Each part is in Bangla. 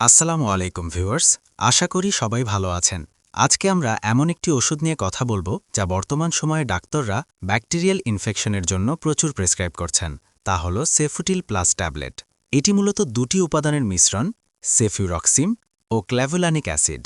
আসসালামু আলাইকুম ভিউয়ার্স, আশা করি সবাই ভালো আছেন। আজকে আমরা এমন একটি ওষুধ নিয়ে কথা বলব, যা বর্তমান সময়ে ডাক্তাররা ব্যাকটেরিয়াল ইনফেকশনের জন্য প্রচুর প্রেসক্রাইব করছেন, তা হল সেফুটিল প্লাস ট্যাবলেট। এটি মূলত দুটি উপাদানের মিশ্রণ, সেফিউরক্সিম ও ক্ল্যাভুলানিক অ্যাসিড।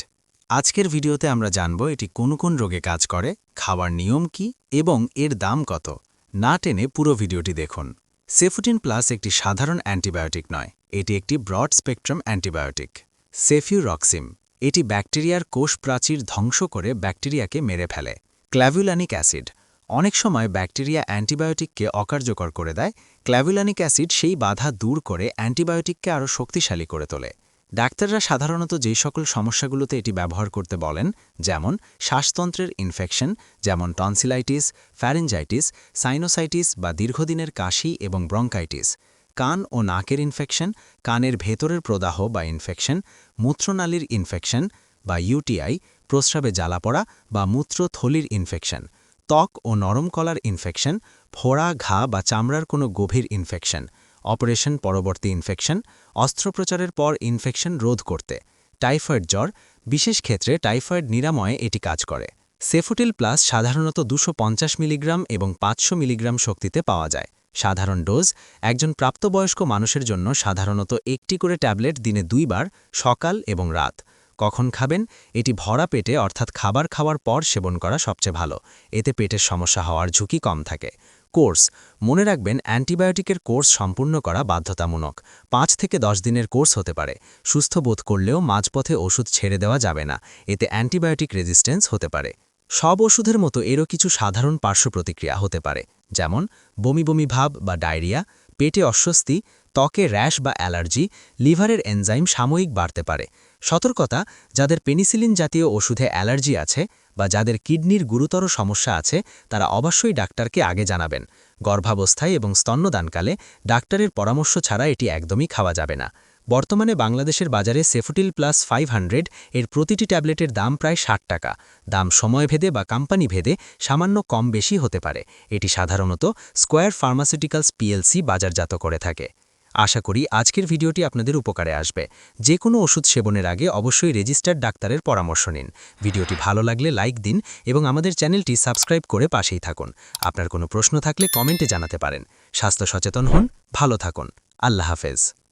আজকের ভিডিওতে আমরা জানব এটি কোন কোন রোগে কাজ করে, খাওয়ার নিয়ম কি, এবং এর দাম কত। না টেনে পুরো ভিডিওটি দেখুন। সেফুটিন প্লাস একটি সাধারণ অ্যান্টিবায়োটিক নয় এটি একটি ব্রড স্পেকট্রাম অ্যান্টিবায়োটিক। সেফিউরক্সিম, এটি ব্যাকটেরিয়ার কোষ প্রাচীর ধ্বংস করে ব্যাকটেরিয়াকে মেরে ফেলে। ক্ল্যাভুলানিক অ্যাসিড, অনেক সময় ব্যাকটেরিয়া অ্যান্টিবায়োটিককে অকার্যকর করে দেয়। ক্ল্যাভুলানিক অ্যাসিড সেই বাধা দূর করে অ্যান্টিবায়োটিককে আরও শক্তিশালী করে তোলে। ডাক্তাররা সাধারণত যেই সকল সমস্যাগুলোতে এটি ব্যবহার করতে বলেন, যেমন শ্বাসতন্ত্রের ইনফেকশন, যেমন টনসিলাইটিস ফ্যারেঞ্জাইটিস সাইনোসাইটিস বা দীর্ঘদিনের কাশি এবং ব্রঙ্কাইটিস। কান ও নাকের ইনফেকশন কানের ভেতরের প্রদাহ বা ইনফেকশন মূত্রনালীর ইনফেকশন বা ইউটিআই প্রস্রাবে জ্বালা পড়া বা মূত্রথলির ইনফেকশন ত্বক ও নরম কলার ইনফেকশন ফোড়া, ঘা বা চামড়ার কোনো গভীর ইনফেকশন অপারেশন পরবর্তী ইনফেকশন অস্ত্রোপচারের পর ইনফেকশন রোধ করতে, টাইফয়েড জ্বর, বিশেষ ক্ষেত্রে টাইফয়েড নিরাময়ে এটি কাজ করে। সেফুটিল প্লাস সাধারণত দুশো মিলিগ্রাম এবং পাঁচশো মিলিগ্রাম শক্তিতে পাওয়া যায়। সাধারণ ডোজ, একজন প্রাপ্তবয়স্ক মানুষের জন্য সাধারণত একটি করে ট্যাবলেট দিনে দুইবার, সকাল এবং রাত। কখন খাবেন? এটি ভরা পেটে, অর্থাৎ খাবার খাওয়ার পর সেবন করা সবচেয়ে ভালো। এতে পেটের সমস্যা হওয়ার ঝুঁকি কম থাকে। কোর্স। মনে রাখবেন, অ্যান্টিবায়োটিকের কোর্স সম্পূর্ণ করা বাধ্যতামূলক। পাঁচ থেকে দশ দিনের কোর্স হতে পারে। সুস্থ বোধ করলেও মাঝপথে ওষুধ ছেড়ে দেওয়া যাবে না। এতে অ্যান্টিবায়োটিক রেজিস্ট্যান্স হতে পারে। সব ওষুধের মতো এরও কিছু সাধারণ পার্শ্ব প্রতিক্রিয়া হতে পারে। যেমন বমি বমি ভাব বা ডায়রিয়া, পেটে অস্বস্তি, ত্বকে র্যাশ বা অ্যালার্জি, লিভারের এনজাইম সাময়িক বাড়তে পারে। সতর্কতা, যাদের পেনিসিলিন জাতীয় ওষুধে অ্যালার্জি আছে বা যাদের কিডনির গুরুতর সমস্যা আছে, তারা অবশ্যই ডাক্তারকে আগে জানাবেন। গর্ভাবস্থায় এবং স্তন্যদানকালে ডাক্তারের পরামর্শ ছাড়া এটি একদমই খাওয়া যাবে না। বর্তমানে বাংলাদেশের বাজারে সেফুটিল প্লাস ফাইভ এর প্রতিটি ট্যাবলেটের দাম প্রায় ষাট টাকা। দাম সময়ভেদে বা কোম্পানি ভেদে সামান্য কম বেশি হতে পারে। এটি সাধারণত স্কোয়ার ফার্মাসিউটিক্যালস পিএলসি বাজারজাত করে থাকে। আশা করি আজকের ভিডিওটি আপনাদের উপকারে আসবে। যে কোনো ওষুধ সেবনের আগে অবশ্যই রেজিস্টার্ড ডাক্তারের পরামর্শ নিন। ভিডিওটি ভালো লাগলে লাইক দিন এবং আমাদের চ্যানেলটি সাবস্ক্রাইব করে পাশেই থাকুন। আপনার কোনো প্রশ্ন থাকলে কমেন্টে জানাতে পারেন। স্বাস্থ্য সচেতন হন, ভালো থাকুন। আল্লাহ হাফেজ।